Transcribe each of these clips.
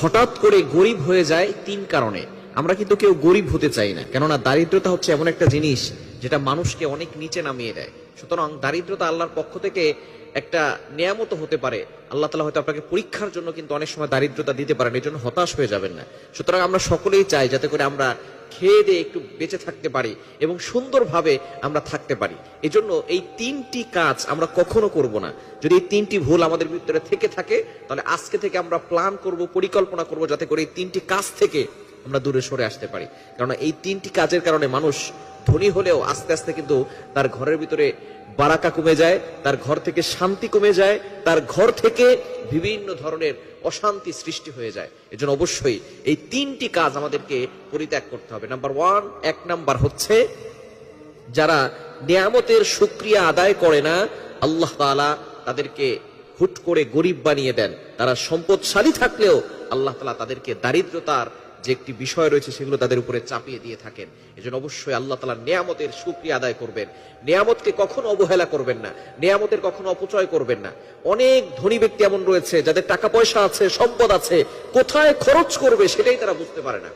হঠাৎ করে গরিব হয়ে যায় তিন কারণে। আমরা কিন্তু কেউ গরিব হতে চাই না, কেননা দারিদ্রতা হচ্ছে এমন একটা জিনিস যেটা মানুষকে অনেক নিচে নামিয়ে দেয়। সুতরাং দারিদ্রতা আল্লাহর পক্ষ থেকে একটা নিয়ামত হতে পারে। আল্লাহ তালা হয়তো আপনাকে পরীক্ষার জন্য কিন্তু অনেক সময় দারিদ্রতা দিতে পারেন এই জন্য হতাশ হয়ে যাবেন না। সুতরাং আমরা সকলেই চাই যাতে করে আমরা খেয়ে দিয়ে একটু বেঁচে থাকতে পারি এবং সুন্দরভাবে আমরা থাকতে পারি। এজন্য এই তিনটি কাজ আমরা কখনো করব না। যদি এই তিনটি ভুল আমাদের ভিতরে থেকে থাকে, তাহলে আজকে থেকে আমরা প্ল্যান করব, পরিকল্পনা করব যাতে করে এই তিনটি কাজ থেকে আমরা দূরে সরে আসতে পারি। কারণ এই তিনটি কাজের কারণে মানুষ ধনী হলেও আস্তে আস্তে কিন্তু তার ঘরের ভিতরে বারাকা কমে যায়, তার ঘর থেকে শান্তি কমে যায়, তার ঘর থেকে বিভিন্ন ধরনের অশান্তি সৃষ্টি হয়ে যায়। এজন্য অবশ্যই এই তিনটি কাজ আমাদেরকে পরিত্যাগ করতে হবে। নাম্বার ওয়ান এক নাম্বার হচ্ছে যারা নিয়ামতের সুক্রিয়া আদায় করে না, আল্লাহ তাআলা তাদেরকে হুট করে গরিব বানিয়ে দেন। তারা সম্পদশালী থাকলেও আল্লাহ তাআলা তাদেরকে দারিদ্রতার যে একটি বিষয় রয়েছে সেগুলো তাদের উপরে চাপিয়ে দিয়ে থাকেন। এজন্য অবশ্যই আল্লাহ তালা নিয়ামতের সুক্রিয়া আদায় করবেন। নেয়ামতকে কখনো অবহেলা করবেন না, নেয়ামতের কখনো অপচয় করবেন না। অনেক ধনী ব্যক্তি এমন রয়েছে, যাদের টাকা পয়সা আছে, সম্পদ আছে, কোথায় খরচ করবে সেটাই তারা বুঝতে পারে না।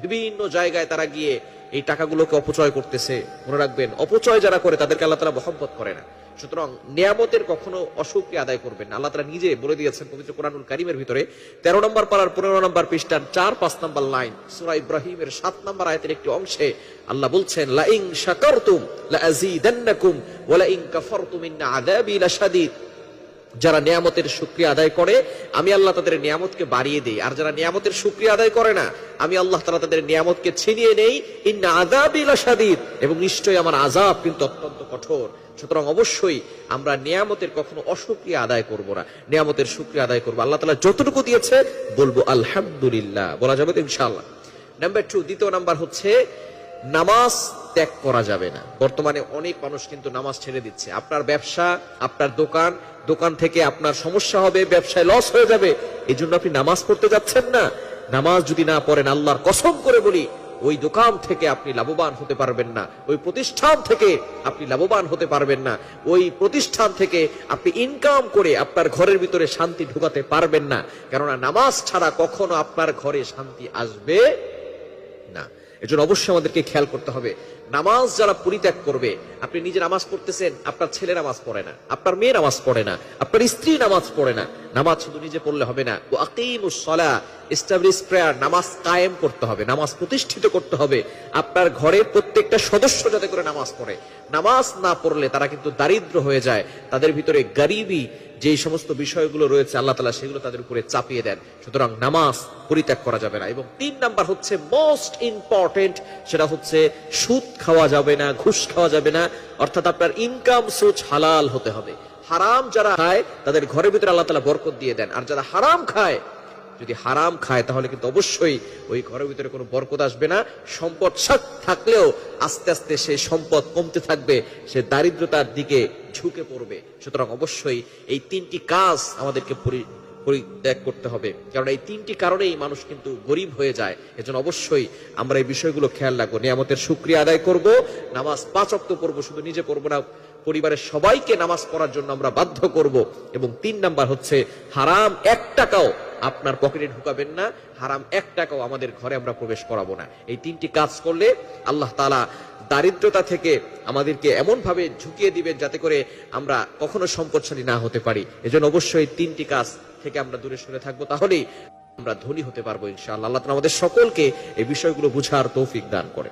বিভিন্ন জায়গায় তারা গিয়ে এই টাকাগুলোকে অপচয় করতেছে, মনে রাখবেন। অপচয় যারা করে, তাদেরকে আল্লাহ তালা মহব্বত করে না। সুতরাং নিয়ামতের কখনো অসুখকে আদায় করবেন আল্লাহ তালা নিজে বলে দিয়েছেন পবিত্র কোরআনুল কারিমের ভিতরে, তেরো নম্বর পাড়ার, পনেরো নম্বর পৃষ্ঠার চার, পাঁচ নম্বর লাইন, সুরা ইব্রাহিমের সাত নম্বর আয়তের একটি অংশে আল্লাহ বলছেন লাইং শাকারতুম লাআযীদান্নাকুম ওয়া লাইং কাফারতুম ইন্না আযাবি লাশাদীদ। যারা নিয়ামতের শুক্রিয়া আদায় করে, আমি আল্লাহ তাদের নিয়ামতকে বাড়িয়ে দেই। আর যারা নিয়ামতের শুক্রিয়া আদায় করে না, আমি আল্লাহ তারা তাদের নিয়ামতকে ছিনিয়ে নেই। ইন্না এবং নিশ্চয়ই আমার আযাব কিন্তু অত্যন্ত কঠোর। সুতরাং অবশ্যই আমরা নিয়ামতের কখনো অসুক্রিয়া আদায় করব না। নিয়ামতের শুক্রিয়া আদায় করব। আল্লাহ তালা যতটুকু দিয়েছে, বলব আলহামদুলিল্লাহ। বলা যাবে তো ইনশাআল্লাহ। নাম্বার টু দ্বিতীয় নাম্বার হচ্ছে নামাজ ত্যাগ করা যাবে না। বর্তমানে অনেক মানুষ কিন্তু নামাজ ছেড়ে দিচ্ছে। আপনার ব্যবসা, আপনার দোকান দোকান থেকে আপনার সমস্যা হবে, ব্যবসায় লস হয়ে যাবে। এই জন্য আপনি নামাজ পড়তে যাচ্ছেন না। নামাজ যদি না পড়েন, আল্লাহর কসম করে বলি, ওই দোকান থেকে আপনি লাভবান হতে পারবেন না। ওই প্রতিষ্ঠান থেকে আপনি লাভবান হতে পারবেন না। ওই প্রতিষ্ঠান থেকে আপনি ইনকাম করে আপনার ঘরের ভিতরে শান্তি ঢুকাতে পারবেন না। কেননা নামাজ ছাড়া কখনো আপনার ঘরে শান্তি আসবে না। এজন্য অবশ্যই আমাদেরকে খেয়াল করতে হবে। নামাজ যারা পরিত্যাগ করবে, আপনি নিজে নামাজ পড়তেছেন, আপনার ছেলে নামাজ পড়ে না, আপনার মেয়ে নামাজ পড়ে না, আপনার স্ত্রী নামাজ পড়ে না। নামাজ শুধু নিজে পড়লে হবে না। ও আকিমুস সলা এস্টাবলিশ প্রেয়ার নামাজ কায়েম করতে হবে, নামাজ প্রতিষ্ঠিত করতে হবে। আপনার ঘরের প্রত্যেকটা সদস্য যাতে করে নামাজ পড়ে। নামাজ না পড়লে তারা কিন্তু দারিদ্র হয়ে যায়। তাদের ভিতরে গরিবি যে সমস্ত বিষয়গুলো রয়েছে, আল্লাহ তালা সেগুলো তাদের উপরে চাপিয়ে দেন। সুতরাং নামাজ পরিত্যাগ করা যাবে না। এবং তিন নাম্বার হচ্ছে মোস্ট ইম্পর্টেন্ট সেটা হচ্ছে সুদ খাওয়া যাবে না, ঘুষ খাওয়া যাবে না। অর্থাৎ আপনার ইনকাম সোর্স হালাল হতে হবে। হারাম যারা খায়, তাদের ঘরের ভিতরে আল্লাহ তালা বরকত দিয়ে দেন। আর যারা হারাম খায় যদি হারাম খায়, তাহলে কিন্তু অবশ্যই ওই ঘরের ভিতরে কোনো বরকত আসবে না। সম্পদ সাক থাকলেও আস্তে আস্তে সেই সম্পদ কমতে থাকবে, সে দারিদ্রতার দিকে ঝুঁকে পড়বে। সুতরাং অবশ্যই এই তিনটি কাজ আমাদেরকে পরি- পরিত্যাগ করতে হবে। কারণ এই তিনটি কারণেই মানুষ কিন্তু গরিব হয়ে যায়। এজন্য অবশ্যই আমরা এই বিষয়গুলো খেয়াল রাখব। নিয়ামতের সুক্রিয়া আদায় করব। নামাজ পাঁচ অক্ত পড়ব, শুধু নিজে পড়ব না, পরিবারের সবাইকে নামাজ পড়ার জন্য আমরা বাধ্য করব। এবং তিন নাম্বার হচ্ছে, হারাম এক টাকাও আপনার পকেটে ঢুকাবেন না। হারাম এক টাকাও আমাদের ঘরে আমরা প্রবেশ করাবো না। এই তিনটি কাজ করলে আল্লাহ তালা দারিদ্রতা থেকে আমাদেরকে এমন ভাবে ঝুঁকিয়ে দিবেন যাতে করে আমরা কখনো সম্পদশালী না হতে পারি। এজন্য অবশ্যই তিনটি কাজ থেকে আমরা দূরে সরে থাকব, তাহলেই আমরা ধনী হতে পারব ইনশাআল্লাহ। আল্লাহ আমাদের সকলকে এই বিষয়গুলো বুঝার তৌফিক দান করে